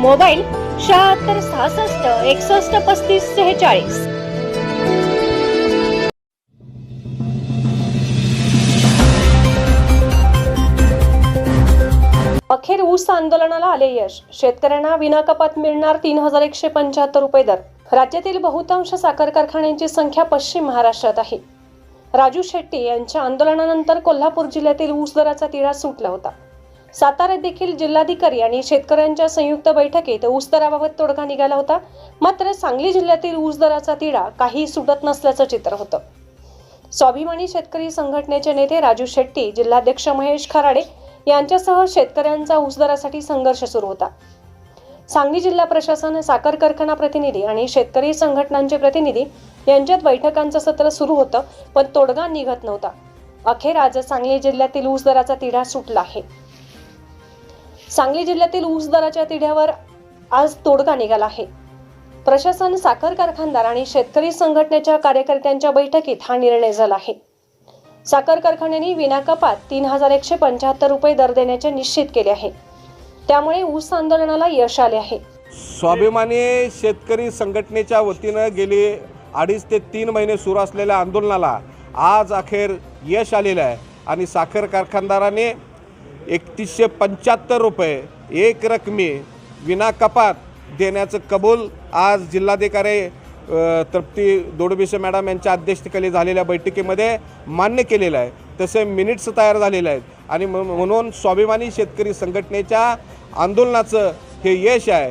Mobile शहात्तर सहासष्ट एकसष्ट पस्तीस सेहेचाळीस. अखेर ऊस आंदोलनाला आले यश. शेतकऱ्यांना विनाकपात मिळणार तीन हजार एकशे पंच्याहत्तर रुपये दर. राज्यातील बहुतांश साखर कारखान्यांची संख्या पश्चिम महाराष्ट्रात आहे. राजू शेट्टी यांच्या आंदोलनानंतर कोल्हापूर जिल्ह्यातील ऊस दराचा तिढा सुटला होता. साताऱ्यात देखील जिल्हाधिकारी आणि शेतकऱ्यांच्या संयुक्त बैठकीत ऊस दराबाबत तोडगा निघाला होता. मात्र सांगली जिल्ह्यातील ऊस दराचा तिढा काही सुटत नसल्याचं चित्र होतं. स्वाभिमानी शेतकरी संघटनेचे नेते राजू शेट्टी जिल्हाध्यक्ष महेश खराडे यांच्यासह शेतकऱ्यांचा ऊस दरासाठी संघर्ष सुरू होता. सांगली जिल्हा प्रशासन साखर कारखाना प्रतिनिधी आणि शेतकरी संघटनांचे प्रतिनिधी यांच्यात बैठकांचं सत्र सुरू होतं पण तोडगा निघत नव्हता. अखेर आज सांगली जिल्ह्यातील ऊस दराचा तिढा सुटला आहे. सांगली जिल्ह्यातील ऊस दराच्या तिढ्यावर आज तोडगा निघाला आहे. प्रशासन साखर कारखानदार आणि शेतकरी संघटनेच्या कार्यकर्त्यांच्या बैठकीत हा निर्णय झाला आहे. साखर कारखान्यांनी विनाकपात तीन हजार एकशे पंच्याहत्तर रुपये दर देण्याचे निश्चित केले आहे. त्यामुळे ऊस आंदोलनाला यश आले आहे. स्वाभिमानी शेतकरी संघटनेच्या वतीनं गेली अडीच ते तीन महिने सुरू असलेल्या आंदोलनाला आज अखेर यश आलेलं आहे. आणि साखर कारखानदाराने एकतीसशे पंच्याहत्तर रुपये एक रकमी विना कपात देण्याचं कबूल आज जिल्हाधिकारी तृप्ती दोडबिसे मॅडम यांच्या अध्यक्षतेखाली झालेल्या बैठकीमध्ये मान्य केलेलं आहे. तसे मिनिट्स तयार झालेले आहेत. आणि म्हणून स्वाभिमानी शेतकरी संघटनेच्या आंदोलनाचं हे यश आहे.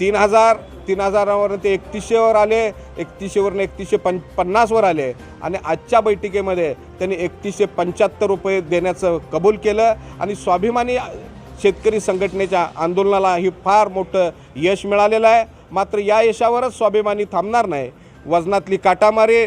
तीन हजार तीन हजारावरून ते एकतीसशेवर आले एकतीसशेवरून एकतीसशे पं पन्नासवर आले. आणि आजच्या बैठकीमध्ये त्यांनी एकतीसशे पंच्याहत्तर रुपये देण्याचं कबूल केलं. आणि स्वाभिमानी शेतकरी संघटनेच्या आंदोलनाला ही फार मोठं यश मिळालेलं आहे. मात्र या यशावरच स्वाभिमानी थांबणार नाही. वजनातली काटामारी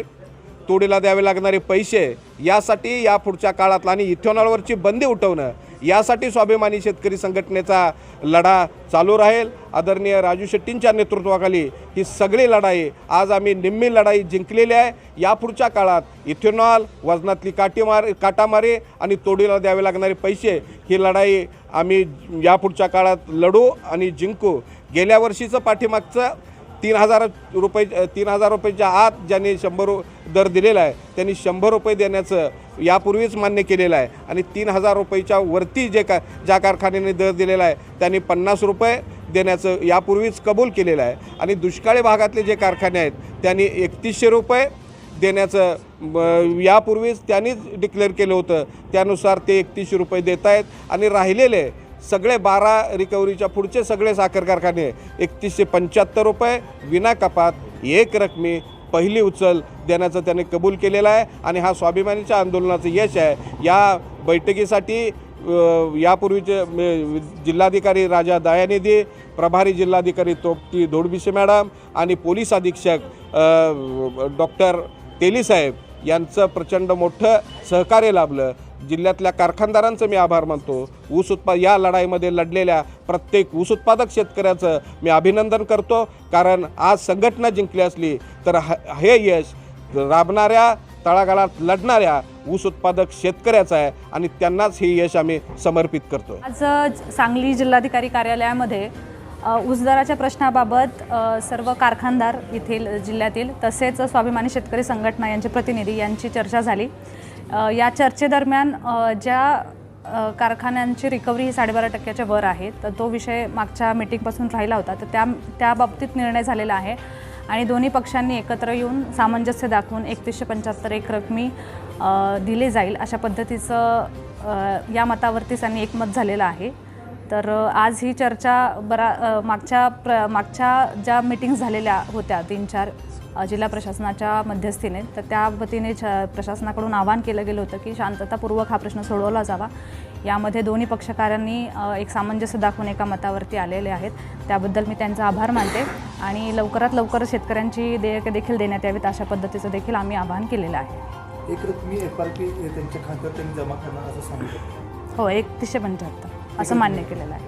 तोडीला द्यावे लागणारे पैसे यासाठी या पुढच्या काळातला आणि इथेनॉलवरची बंदी उठवणं यासाठी स्वाभिमानी शेतकरी संघटनेचा लढा चालू राहील. आदरणीय राजू शेट्टींच्या नेतृत्वाखाली ही सगळी लढाई आज आम्ही निम्मी लढाई जिंकलेली आहे. यापुढच्या काळात इथेनॉल वजनातली काटीमार काटामारी आणि तोडीला द्यावे लागणारे पैसे ही लढाई आम्ही यापुढच्या काळात लढू आणि जिंकू. गेल्या वर्षीचं पाठीमागचं तीन हजार रुपये तीन हजार रुपयाच्या आत ज्यांनी शंभर रु- दर दिलेला आहे त्यांनी शंभर रुपये देण्याचं यापूर्वीच मान्य केलेलं आहे. आणि तीन हजार रुपयेच्या वरती जे का ज्या कारखान्याने दर दिलेला आहे त्यांनी पन्नास रुपये देण्याचं यापूर्वीच कबूल केलेलं आहे. आणि दुष्काळी भागातले जे कारखाने आहेत त्यांनी एकतीसशे रुपये देण्याचं यापूर्वीच त्यांनीच डिक्लेअर केलं होतं. त्यानुसार ते एकतीसशे रुपये देत आहेत आणि राहिलेले सगळे बारा रिकव्हरीच्या पुढचे सगळे साखर कारखाने एकतीसशे पंच्याहत्तर रुपये विना कपात एक रकमी पहिली उचल देण्याचं त्याने कबूल केलेला आहे. आणि हा स्वाभिमानीच्या आंदोलनाचं यश आहे. या बैठकीसाठी यापूर्वीचे जिल्हाधिकारी राजा दयानिधी प्रभारी जिल्हाधिकारी तोपती धोडबिसे मॅडम आणि पोलीस अधीक्षक डॉक्टर तेलीसाहेब यांचं प्रचंड मोठं सहकार्य लाभलं. जिल्ह्यातल्या कारखानदारांचं मी आभार मानतो. ऊस उत्पा या लढाईमध्ये लढलेल्या प्रत्येक ऊस उत्पादक शेतकऱ्याचं मी अभिनंदन करतो. कारण आज संघटना जिंकली असली तर ह- हे यश राबणाऱ्या तळागाळात लढणाऱ्या ऊस उत्पादक शेतकऱ्याचं आहे आणि त्यांनाच हे यश आम्ही समर्पित करतो. आज सांगली जिल्हाधिकारी कार्यालयामध्ये ऊसदाराच्या ऊस दराच्या प्रश्नाबाबत सर्व कारखानदार येथील जिल्ह्यातील तसेच स्वाभिमानी शेतकरी संघटना यांचे प्रतिनिधी यांची चर्चा झाली. या चर्चेदरम्यान ज्या कारखान्यांची रिकव्हरी ही साडेबारा टक्क्याच्या वर आहे तर तो विषय मागच्या मिटिंगपासून राहिला होता. तर त्या त्या बाबतीत निर्णय झालेला आहे. आणि दोन्ही पक्षांनी एकत्र येऊन सामंजस्य दाखवून एकतीसशे पंच्याहत्तर एक रकमी दिले जाईल अशा पद्धतीचं या मतावरतीच त्यांनी एकमत झालेलं आहे. तर आज ही चर्चा बरा मागच्या प्र मागच्या ज्या मिटिंग्स झालेल्या होत्या तीन चार जिल्हा प्रशासनाच्या मध्यस्थीने तर त्या वतीने छ प्रशासनाकडून आवाहन केलं गेलं होतं की शांततापूर्वक हा प्रश्न सोडवला जावा. यामध्ये दोन्ही पक्षकारांनी एक सामंजस्य दाखवून एका मतावरती आलेले आहेत. त्याबद्दल मी त्यांचा आभार मानते आणि लवकरात लवकर शेतकऱ्यांची देयके देखील देण्यात यावीत अशा पद्धतीचं देखील आम्ही आवाहन केलेलं आहे. एक रकमी एफ आर पी त्यांच्या खात्यात त्यांनी जमा करणार असं सांगितलं. हो एकतीसशे पंच्याहत्तर असं मान्य केलेलं आहे.